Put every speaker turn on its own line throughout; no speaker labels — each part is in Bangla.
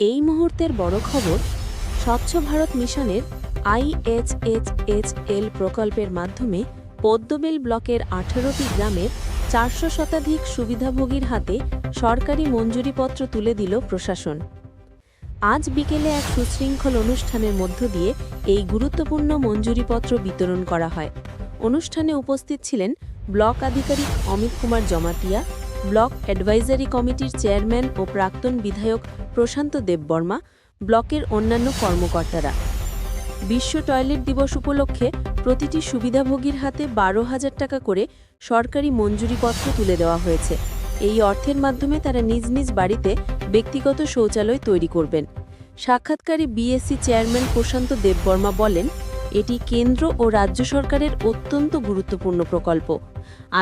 এই মুহূর্তের বড় খবর, স্বচ্ছ ভারত মিশনের আইএইচএইচএল প্রকল্পের মাধ্যমে পদ্মবেল ব্লকের আঠারোটি গ্রামের চারশো শতাধিক সুবিধাভোগীর হাতে সরকারি মঞ্জুরিপত্র তুলে দিল প্রশাসন। আজ বিকেলে এক সুশৃঙ্খল অনুষ্ঠানের মধ্য দিয়ে এই গুরুত্বপূর্ণ মঞ্জুরিপত্র বিতরণ করা হয়। অনুষ্ঠানে উপস্থিত ছিলেন ব্লক আধিকারিক অমিত কুমার জমাতিয়া ব্লক অ্যাডভাইজারি কমিটির চেয়ারম্যান ও প্রাক্তন বিধায়ক প্রশান্ত দেববর্মা, ব্লকের অন্যান্য কর্মকর্তারা। বিশ্ব টয়লেট দিবস উপলক্ষে প্রতিটি সুবিধাভোগীর হাতে বারো হাজার টাকা করে সরকারি মঞ্জুরিপত্র তুলে দেওয়া হয়েছে। এই অর্থের মাধ্যমে তারা নিজ নিজ বাড়িতে ব্যক্তিগত শৌচালয় তৈরি করবেন। সাক্ষাৎকারে বিএসসি চেয়ারম্যান প্রশান্ত দেববর্মা বলেন, এটি কেন্দ্র ও রাজ্য সরকারের অত্যন্ত গুরুত্বপূর্ণ প্রকল্প।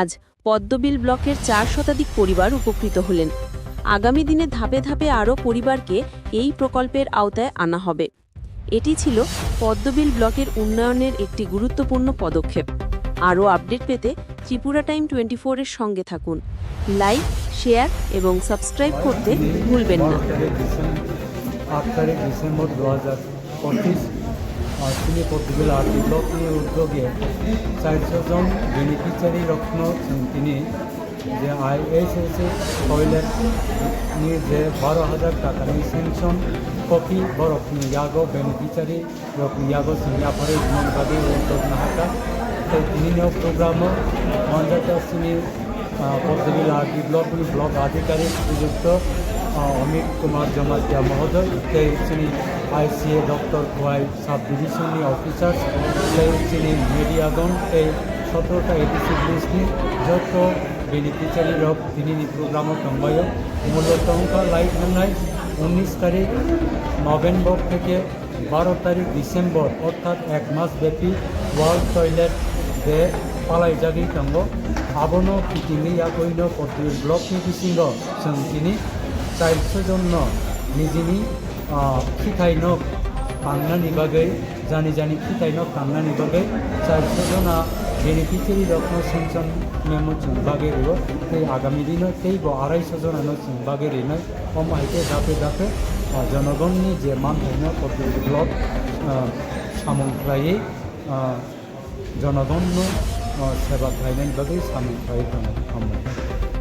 আজ পদ্মবিল ব্লকের চার শতাধিক পরিবার উপকৃত হলেন। আগামী দিনে ধাপে ধাপে আরও পরিবারকে এই প্রকল্পের আওতায় আনা হবে। এটি ছিল পদ্মবিল ব্লকের উন্নয়নের একটি গুরুত্বপূর্ণ পদক্ষেপ। আরও আপডেট পেতে ত্রিপুরা টাইম টোয়েন্টি ফোরের সঙ্গে থাকুন। লাইক, শেয়ার এবং সাবস্ক্রাইব করতে ভুলবেন না।
তিনি আর্ট ব্লকের উদ্যোগে চারশো জন বেনিফিশিয়ারি রত্ন তিনি। যে আইএসএসএ টয়লেট নিয়ে যে বারো হাজার টাকা নিয়ে স্যাংশন কপি বরফ ইয়াগো বেনিফিশিয়ারি ইয়াগো সিঙ্গাপুরে মনবাদী উদ্যোগ নাহাকা তাই তিনি প্রোগ্রামও মঞ্জাটা তিনি পদ্মবিল আর্ট ব্লক ব্লক আধিকারিক নিযুক্ত। অমিত কুমার જમાતિયા মহোদয় તે શ્રી আইসিএ দপ্তর খোয়াই সাব ডিভিশনની অফিসার, সেই যিনি মিডিয়াগণ এই সতেরোটা এডিসি লিস্টনি যত বেনিফিশিয়ারি রব, তিনি প্রোগ্রাম কম্বায় মূলত লাইট নাই, উনিশ তারিখ নভেম্বর থেকে বারো তারিখ ডিসেম্বর, অর্থাৎ এক মাস ব্যাপী ওয়ার্ল্ড টয়লেট ডে পালাই যাবি কাম্ব আবনো কিটিনি ইয়া কইন প্রতি ব্লক নিটি সিংহ সঙ্গিনী चाइल्ड्सजोंनो निजिनि फिथाइनो खांनायनि बागै जानि जानि फिथाइनो खांनायनि बागै चाइल्ड्सजना बेनिफिसियारि रत्न सिंचन मेमो चुनबागेरियो त्यही आगामी दिन त्यही अढाइसौजनानो चुनबागेरि नै कमाइते दापे दापे জনগণনি যে মান ধন্য পদ্ধতিগুলো সামগ্রায়ী জনগণ সেবা খাইনাই বাকি সামগ্রায়ী আমরা